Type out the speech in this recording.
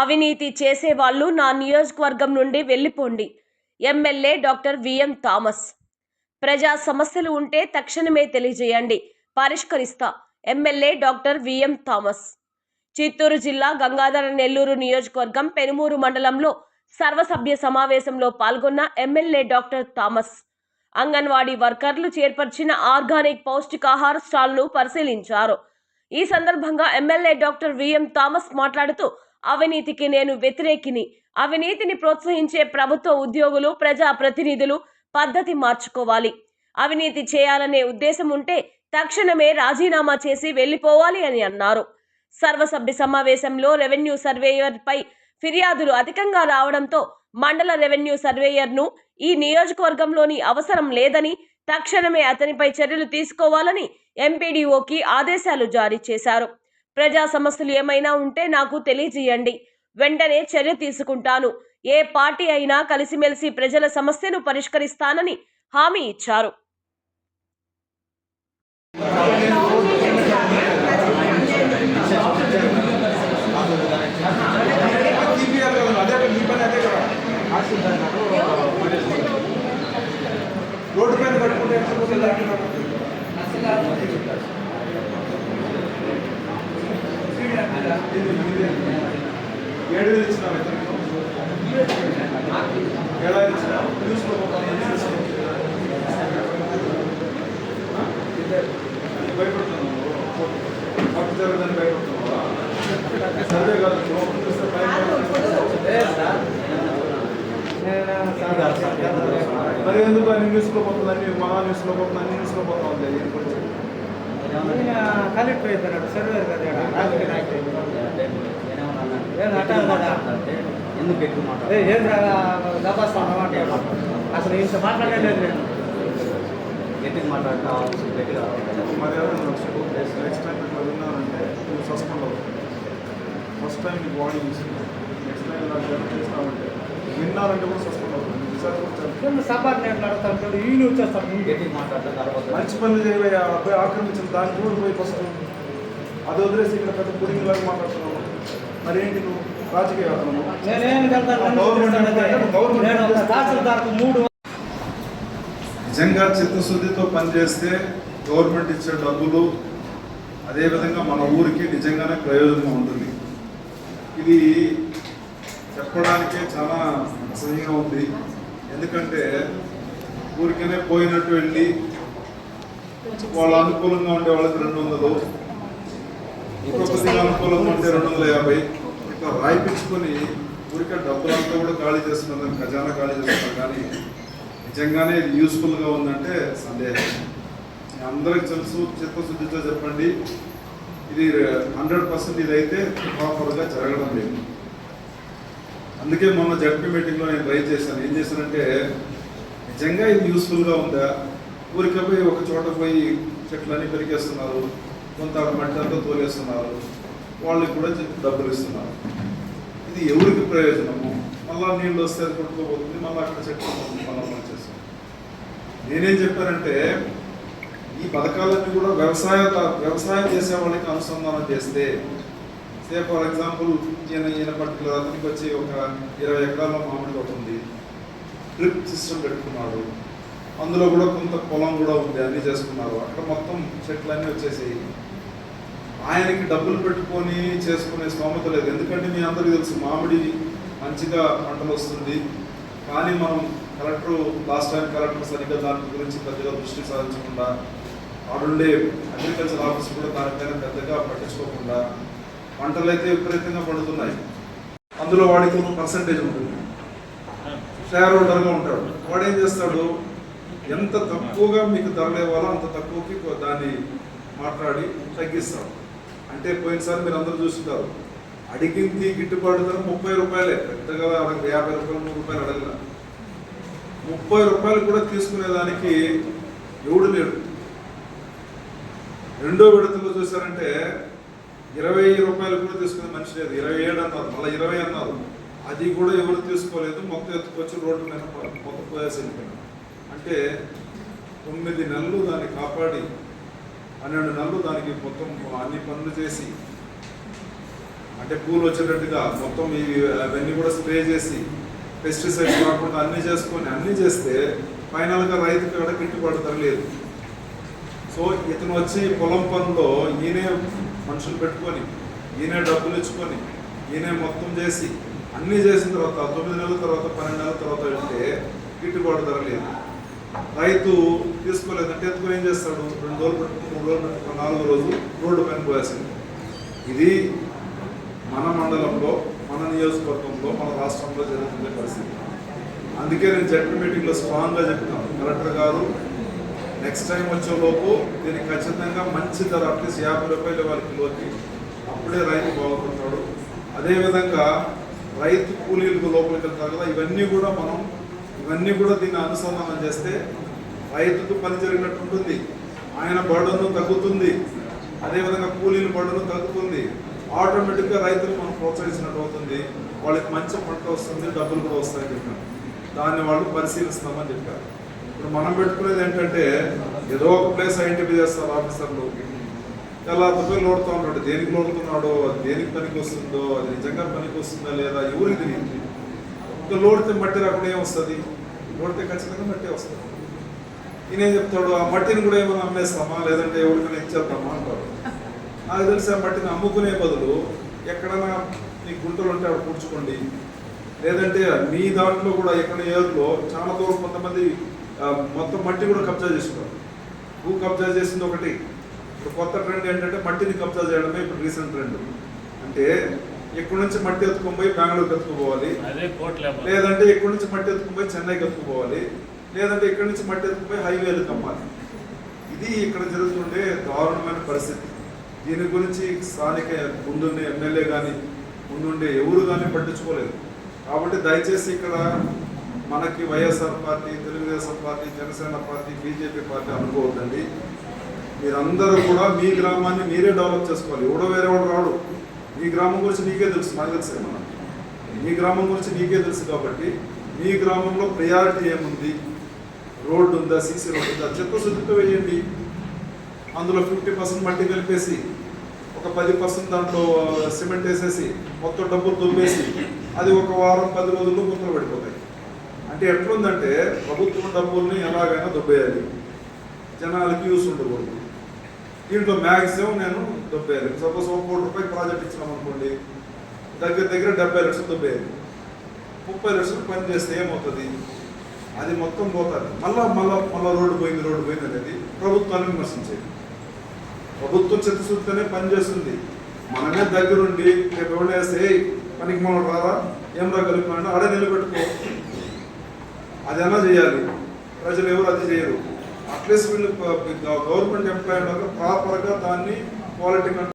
అవినీతి చేసేవాళ్ళు నా నియోజకవర్గం నుండి వెళ్ళిపోండి. MLA doctor VM Thomas. ప్రజా సమస్యలు ఉంటే తక్షణమే తెలియజేయండి. పరిష్కరిస్తా. MLA doctor VM Thomas. Chittoor జిల్లా గంగాధర నెల్లూరు నియోజకవర్గం పెనుమూరు మండలంలో సర్వసభ్య సమావేశంలో పాల్గొన్న ఎమ్మెల్యే డాక్టర్ థామస్. అంగన్వాడీ వర్కర్లు చేర్పరిచిన ఆర్గానిక్ పౌష్టికాహార స్టాల్ను పరిశీలించారు. ఈ సందర్భంగా ఎమ్మెల్యే డాక్టర్ విఎం థామస్ మాట్లాడుతూ అవినీతికి నేను వ్యతిరేకిని. అవినీతిని ప్రోత్సహించే ప్రభుత్వ ఉద్యోగులు ప్రజా ప్రతినిధులు పద్ధతి మార్చుకోవాలి. అవినీతి చేయాలనే ఉద్దేశం ఉంటే తక్షణమే రాజీనామా చేసి వెళ్ళిపోవాలి అని అన్నారు. సర్వసభ్య సమావేశంలో రెవెన్యూ సర్వేయర్పై ఫిర్యాదులు అధికంగా రావడంతో మండల రెవెన్యూ సర్వేయర్ను ఈ నియోజకవర్గంలోని అవసరం లేదని తక్షణమే అతనిపై చర్యలు తీసుకోవాలని ఎంపీడీఓకి ఆదేశాలు జారీ చేశారు. ప్రజా సమస్యలు ఏమైనా ఉంటే నాకు తెలియజేయండి. వెంటనే చర్య తీసుకుంటాను. ఏ పార్టీ అయినా కలిసిమెలిసి ప్రజల సమస్యను పరిష్కరిస్తానని హామీ ఇచ్చారు. రోడ్డు పైన కట్టుకుంటే ఎంత పోతుంది దానికి నాకు? ఇది, ఇది. ఏడు వేలు ఇచ్చినావు ఇతనికి? ఏడు న్యూస్లో భయపడుతున్నావు పట్టు జరగదని భయపడుతున్నావా సర్వే కాదు మరి ఎందుకు అన్ని న్యూస్లో పోతుంది అన్ని మహా న్యూస్లో పోతుంది అన్ని న్యూస్లో ఉంది కలెక్టర్ అయిపోయినాడు సర్వేర్ కదా రాజకీయ నాయకుడు. ఏం కదా ఎందుకు ఎక్కువ మాట ఏం దబాస్తాను అంటే అసలు ఇంత మాట్లాడలేదు నేను. గట్టిగా మాట్లాడితే గట్టిగా మరి నెక్స్ట్ టైం ఇట్లా విన్నారంటే నువ్వు సస్పెండ్ అవుతుంది ఫస్ట్ టైం నీకు వార్నింగ్ ఇస్తుంది నెక్స్ట్ టైం చేస్తామంటే విన్నారంటే కూడా సస్పెండ్ అవుతుంది ఈయన ముందు మంచి పనులు చేయబోయే అబ్బాయి ఆక్రమించిన దాన్ని కూడా పోయి ఫస్ట్ అది వదిలేసి ఇక్కడ పెద్ద పుడింగ్ లాగా మాట్లాడుతున్నావు. మరి ఏంటి నువ్వు? రాజకీయ గవర్నమెంట్ నిజంగా చిత్తశుద్ధితో పనిచేస్తే గవర్నమెంట్ ఇచ్చే డబ్బులు అదేవిధంగా మన ఊరికి నిజంగానే ప్రయోజనం ఉంటుంది. ఇది చెప్పడానికే చాలా అసహ్యంగా ఉంది. ఎందుకంటే ఊరికనే పోయినట్టు వెళ్ళి వాళ్ళ అనుకూలంగా ఉండే వాళ్ళకి రెండు వందలు ఇంకొకరికి అనుకూలంగా ఉంటే రెండు వందల యాభై. ఇట్లా రాయిపించుకొని ఊరికే డబ్బులంతా కూడా ఖాళీ చేస్తున్నారు ఖజానా ఖాళీ చేస్తున్నారు కానీ నిజంగానే ఇది యూస్ఫుల్గా ఉందంటే సందేహం. అందరికి తెలుసు చిత్తశుద్ధితో చెప్పండి. ఇది హండ్రెడ్ పర్సెంట్ ఇదైతే ప్రాపర్గా జరగడం లేదు. అందుకే మొన్న జడ్పీ మీటింగ్లో నేను ట్రై చేశాను. ఏం చేశానంటే నిజంగా ఇది యూస్ఫుల్గా ఉందా? ఊరికే పోయి ఒక చోట పోయి చెట్లన్నీ పెరిగేస్తున్నారు కొంత మట్టి తోలేస్తున్నారు వాళ్ళకి కూడా డబ్బులు ఇస్తున్నారు. ఇది ఎవరికి ప్రయోజనము? మళ్ళా నీళ్ళు వస్తే అది కొట్టుకోబోతుంది మళ్ళీ అక్కడ చెట్లు మళ్ళీ వచ్చేస్తుంది నేనేం చెప్పానంటే ఈ పథకాలన్నీ కూడా వ్యవసాయ వ్యవసాయం చేసే వాళ్ళకి అనుసంధానం చేస్తే సే ఫర్ ఎగ్జాంపుల్ ఈయన ఈయన పర్టికులర్ అతనికి వచ్చి ఒక ఇరవై ఎకరాల మామిడి తోట ఉంది. డ్రిప్ సిస్టమ్ పెట్టుకున్నాడు. అందులో కూడా కొంత పొలం కూడా ఉంది అన్ని చేసుకున్నారు. అక్కడ మొత్తం చెట్లన్నీ వచ్చేసి ఆయనకి డబ్బులు పెట్టుకొని చేసుకునే స్తోమత లేదు. ఎందుకంటే మీ అందరికీ తెలుసు మామిడి మంచిగా పంటలు వస్తుంది. కానీ మనం కలెక్టర్ లాస్ట్ టైం కలెక్టర్ సరిగ్గా దాని గురించి పెద్దగా దృష్టి సాధించకుండా ఆడుండే అగ్రికల్చర్ ఆఫీస్ కూడా దానిపైన పెద్దగా పట్టించుకోకుండా పంటలు అయితే విపరీతంగా పండుతున్నాయి. అందులో వాడికి ఒక పర్సంటేజ్ ఉంటుంది. షేర్ హోల్డర్గా ఉంటాడు. వాడు ఏం చేస్తాడు? ఎంత తక్కువగా మీకు ధరలు ఇవ్వాలో అంత తక్కువకి దాన్ని మాట్లాడి తగ్గిస్తాడు. అంటే పోయినసారి మీరు అందరూ చూస్తున్నారు. అడిగింది గిట్టుబాటు ధర ముప్పై రూపాయలే. పెద్దగా అడగ యాభై రూపాయలు నూరు రూపాయలు అడగల. ముప్పై రూపాయలు కూడా తీసుకునేదానికి ఎవడు లేడు. రెండో విడతలో చూసారంటే ఇరవై రూపాయలు కూడా తీసుకునే మనిషి లేదు. ఇరవై ఏడు అన్నారు. మళ్ళీ ఇరవై అన్నారు. అది కూడా ఎవరు తీసుకోలేదు. మొత్తం ఎత్తుకొచ్చి రోడ్డు మీద మొత్తం పోయేసి అంటే తొమ్మిది నెలలు దాన్ని కాపాడి పన్నెండు నెలలు దానికి మొత్తం అన్ని పనులు చేసి అంటే పూలు వచ్చేటట్టుగా మొత్తం ఈ అవన్నీ కూడా స్ప్రే చేసి పెస్టిసైడ్స్ కాకుండా అన్ని చేసుకొని అన్ని చేస్తే ఫైనల్గా రైతుకి కూడా గిట్టుబాటు ధర లేదు. సో ఇతను వచ్చి పొలం పనులో ఈయనే మనుషులు పెట్టుకొని ఈయనే డబ్బులు ఇచ్చుకొని ఈయనే మొత్తం చేసి అన్నీ చేసిన తర్వాత తొమ్మిది నెలల తర్వాత పన్నెండు నెలల తర్వాత వెళ్తే గిట్టుబాటు ధర లేదు. రైతు తీసుకోలేదంటే ఎత్తుకొని ఏం చేస్తాడు? రెండు రోజులు పెట్టుకుని మూడు రోజులు పెట్టుకుని నాలుగో రోజు రోడ్డు పైన పోయాల్సింది ఇది మన మండలంలో మన నియోజకవర్గంలో మన రాష్ట్రంలో జరుగుతున్న పరిస్థితి. అందుకే నేను జడ్పీ మీటింగ్లో స్ట్రాంగ్గా చెప్తున్నాను కలెక్టర్ గారు నెక్స్ట్ టైం వచ్చేలోపు దీనికి ఖచ్చితంగా మంచి ధర అట్లీస్ట్ యాభై రూపాయలు వాళ్ళ కిలోకి. అప్పుడే రైతు బాగుపడతాడు. అదేవిధంగా రైతు కూలీలకు లోపలికి వెళ్తారు కదా ఇవన్నీ కూడా మనం ఇవన్నీ కూడా దీన్ని అనుసంధానం చేస్తే రైతుకు పని జరిగినట్టు ఉంటుంది. ఆయన బర్డను తగ్గుతుంది. అదేవిధంగా కూలీల బర్డను తగ్గుతుంది. ఆటోమేటిక్గా రైతులు మనం ప్రోత్సహించినట్టు అవుతుంది. వాళ్ళకి మంచి పంట వస్తుంది డబ్బులు కూడా వస్తాయని చెప్పాను దాన్ని వాళ్ళు పరిశీలిస్తామని చెప్పారు. మనం పెట్టుకునేది ఏంటంటే ఏదో ఒక ప్లేస్ ఐడెంటిఫై చేస్తారు ఆఫీసర్లు ఎలా తప్పి లోడుతూ ఉంటాడు. దేనికి లోడుతున్నాడో అది దేనికి పనికి వస్తుందో అది నిజంగా పనికి వస్తుందా లేదా ఎవరికి తెలియదు. ఇంకా లోడితే మట్టి రాకుండా ఏం వస్తుంది? లోడితే ఖచ్చితంగా మట్టి వస్తుంది. ఈయన చెప్తాడు? ఆ మట్టిని కూడా ఏమైనా అమ్మేస్తామా? లేదంటే ఎవరికైనా ఇచ్చేద్దామా అంటాడు. నాకు తెలిసి ఆ మట్టిని అమ్ముకునే బదులు ఎక్కడైనా మీ గుంటలు ఉంటే అక్కడ కూర్చుకోండి లేదంటే మీ దాంట్లో కూడా ఎక్కడ ఏర్లో చాలా దూరం కొంతమంది మొత్తం మట్టి కూడా కబ్జా చేసుకున్నారు. భూ కబ్జా చేసింది ఒకటి. ఇప్పుడు కొత్త ట్రెండ్ ఏంటంటే మట్టిని కబ్జా చేయడమే ఇప్పుడు రీసెంట్ ట్రెండ్. అంటే ఇక్కడ నుంచి మట్టి ఎత్తుకొని పోయి బెంగళూరుకి ఎత్తుకుపోవాలి? లేదంటే ఇక్కడ నుంచి మట్టి ఎత్తుకుని పోయి చెన్నైకి ఎత్తుకుపోవాలి? లేదంటే ఇక్కడ నుంచి మట్టి ఎత్తుకుపోయి హైవేలకు అమ్మాలి? ఇది ఇక్కడ జరుగుతుండే దారుణమైన పరిస్థితి. దీని గురించి స్థానిక ముందుండే ఎమ్మెల్యే కానీ ముందుండే ఎవరు కానీ పట్టించుకోలేదు. కాబట్టి దయచేసి ఇక్కడ మనకి YSR party Telugu Desam party Janasena party BJP party అనుకోవద్దండి. మీరందరూ కూడా మీ గ్రామాన్ని మీరే డెవలప్ చేసుకోవాలి. ఎవడో వేరే వాడు రాడు. మీ గ్రామం గురించి నీకే తెలుసు నాకు తెలుసు మనం మీ గ్రామం గురించి నీకే తెలుసు కాబట్టి మీ గ్రామంలో ప్రయారిటీ ఏముంది? రోడ్డు ఉందా? సీసీ రోడ్డు ఉందా? చిత్తశుద్ధితో వేయండి. అందులో ఫిఫ్టీ పర్సెంట్ మట్టి కలిపేసి ఒక పది పర్సెంట్ దాంట్లో సిమెంట్ వేసేసి మొత్తం డబ్బులు దుబ్బేసి అది ఒక వారం పది రోజుల్లో ముద్ర పడిపోతాయి. అంటే ఎట్లుందంటే ప్రభుత్వం డబ్బుల్ని ఎలాగైనా దొబ్బేయాలి. జనాలకి యూస్ ఉండకూడదు. దీంట్లో మ్యాక్సిమం నేను దొబ్బేయాలి. సపోజ్ ఒక కోటి రూపాయలు ప్రాజెక్ట్ ఇచ్చినాం అనుకోండి దగ్గర దగ్గర డెబ్బై లక్షలు దొబ్బేయాలి. ముప్పై లక్షలు పని చేస్తే ఏమవుతుంది? అది మొత్తం పోతుంది. మళ్ళా మళ్ళా మళ్ళా రోడ్డు పోయింది రోడ్డు పోయింది అనేది ప్రభుత్వాన్ని విమర్శించేది. ప్రభుత్వం చిత్తశుద్ధితోనే పనిచేస్తుంది మనమే దగ్గరుండి రేపు ఎవరు వేస్తే పనికి మనం రారా? ఏం రా కలిపినా ఆడే నిలబెట్టుకో. అదైనా చేయాలి. ప్రజలు ఎవరు అది చేయరు. అట్లీస్ట్ వీళ్ళు గవర్నమెంట్ ఎంప్లాయీ ప్రాపర్గా దాన్ని క్వాలిటీ